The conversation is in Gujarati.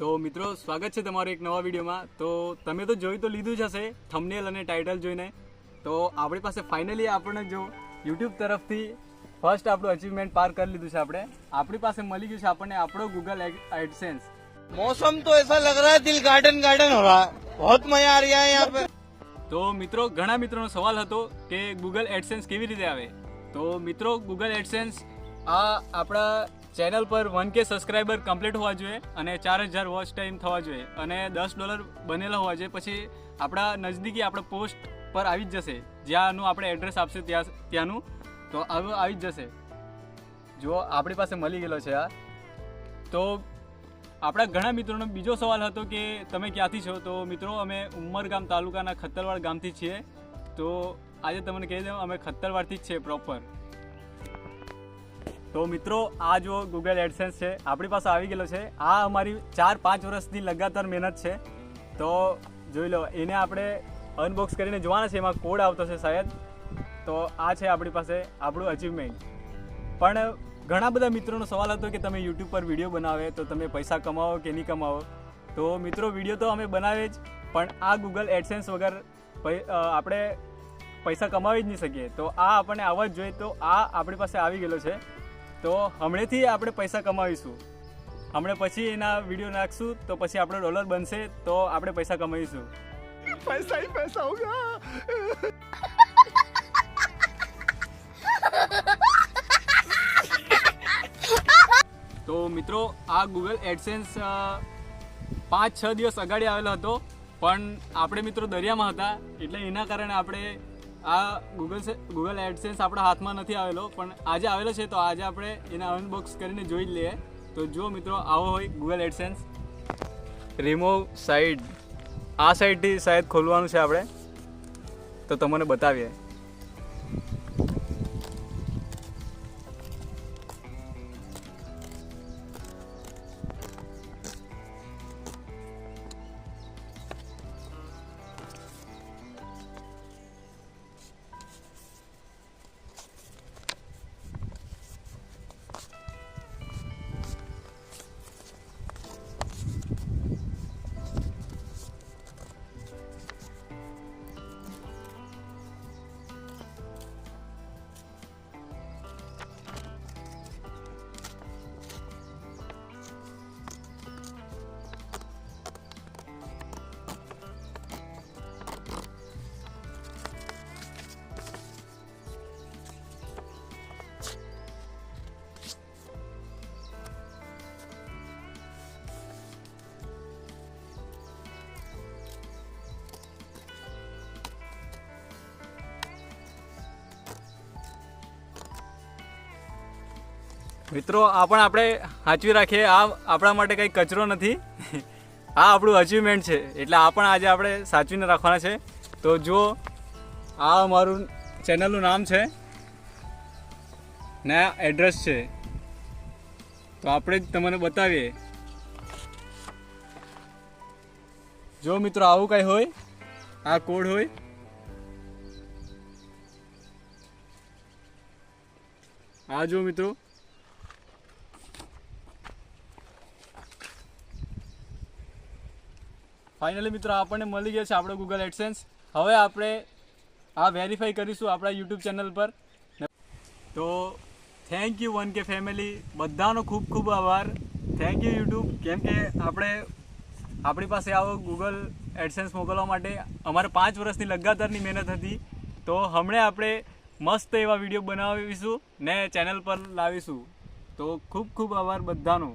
તો મિત્રો સ્વાગત છે તમારું એક નવા વિડીયોમાં. તો તમે તો જોઈ તો લીધું જ હશે થમનેલ અને ટાઇટલ જોઈને. તો આપણી પાસે ફાઇનલી આપણને જો યુટ્યુબ તરફથી ફર્સ્ટ આપણું અચીવમેન્ટ પાર કરી લીધું છે આપણે. આપણી પાસે મળી ગયું છે આપણને આપણો ગૂગલ એડસેન્સ મોસમ તો એસા લગ રહા દિલ ગાર્ડન ગાર્ડન હો રહા બહોત મજા આ રહ્યા યહાં પે તો મિત્રો ઘણા મિત્રોનો સવાલ હતો કે ગૂગલ એડસેન્સ કેવી રીતે આવે? તો મિત્રો ગૂગલ એડસેન્સ આ આપણા ચેનલ પર વન કે સબસ્ક્રાઈબર કમ્પ્લીટ હોવા જોઈએ અને ચાર હજાર વોચ ટાઈમ થવા જોઈએ અને દસ ડોલર બનેલા હોવા જોઈએ. પછી આપણા નજદીકી આપણા પોસ્ટ પર આવી જ જશે. જ્યાંનું આપણે એડ્રેસ આપશે ત્યાં ત્યાંનું. તો આવું આવી જ જશે. જો આપણી પાસે મળી ગયેલો છે આ. તો આપણા ઘણા મિત્રોનો બીજો સવાલ હતો કે તમે ક્યાંથી છો? તો મિત્રો, અમે ઉમરગામ તાલુકાના ખત્તરવાડ ગામથી છીએ. તો આજે તમને કહી દઉં, અમે ખત્તરવાડથી જ છીએ પ્રોપર તો મિત્રો, આ જો ગૂગલ એડસેન્સ છે, આપણી પાસે આવી ગયેલો છે. આ અમારી ચાર પાંચ વર્ષની લગાતાર મહેનત છે. તો જોઈ લો, એને આપણે અનબોક્સ કરીને જોવાના છે, એમાં કોડ આવતો છે શાયદ. તો આ છે આપણી પાસે, આપણું અચીવમેન્ટ પણ ઘણા બધા મિત્રોનો સવાલ હતો કે તમે યુટ્યુબ પર વીડિયો બનાવે, તો તમે પૈસા કમાવો કે નહીં કમાવો? તો મિત્રો, વીડિયો તો અમે બનાવે જ, પણ આ ગૂગલ એડસેન્સ વગર આપણે પૈસા કમાવી જ નહીં શકીએ. તો આ આપણને આવવા જ જોઈએ. તો આ આપણી પાસે આવી ગયેલો છે. તો હમણાંથી આપણે પૈસા કમાવીશું. હમણે પછી એના વીડિયો નાખશું તો પછી આપણો ડોલર બનશે તો આપણે પૈસા કમાઈશું પૈસા હી પૈસા હોગા તો મિત્રો આ ગૂગલ એડસેન્સ પાંચ છ દિવસ અગાડી આવેલો હતો પણ આપણે મિત્રો દરિયામાં હતા એટલે એના કારણે આપણે આ ગૂગલ ગૂગલ એડસેન્સ આપણા હાથમાં નથી આવેલો, પણ આજે આવેલો છે, તો આજે આપણે એને અનબોક્સ કરીને જોઈ જ લઈએ. તો જો મિત્રો, આવો હોય ગૂગલ એડસેન્સ રિમૂવ સાઈડ આ સાઈડથી સાહેબ ખોલવાનું છે આપણે. તો તમને બતાવીએ. મિત્રો, આ પણ આપણે સાચવી રાખીએ. આ આપણા માટે કંઈ કચરો નથી. આ આપણું અચીવમેન્ટ છે. એટલે આ પણ આજે આપણે સાચવીને રાખવાના છે. તો જો આ અમારું ચેનલનું નામ છે ને એડ્રેસ છે. તો આપણે જ તમને બતાવીએ. જો મિત્રો, આવું કંઈ હોય, આ કોડ હોય. આ જો મિત્રો ફાઇનલી મિત્રો આપણને મળી ગયા છે આપણો ગૂગલ એડસેન્સ હવે આપણે આ વેરીફાઈ કરીશું આપણા યુટ્યુબ ચેનલ પર. તો thank you one K family બધાનો ખૂબ ખૂબ આભાર. થેન્ક યુ યુટ્યુબ કેમ કે આપણે આપણી પાસે આવો ગૂગલ એડસેન્સ મોકલવા માટે અમારે પાંચ વર્ષની લગાતારની મહેનત હતી. તો હમણાં આપણે મસ્ત એવા વીડિયો બનાવીશું ને ચેનલ પર લાવીશું. તો ખૂબ ખૂબ આભાર બધાનો.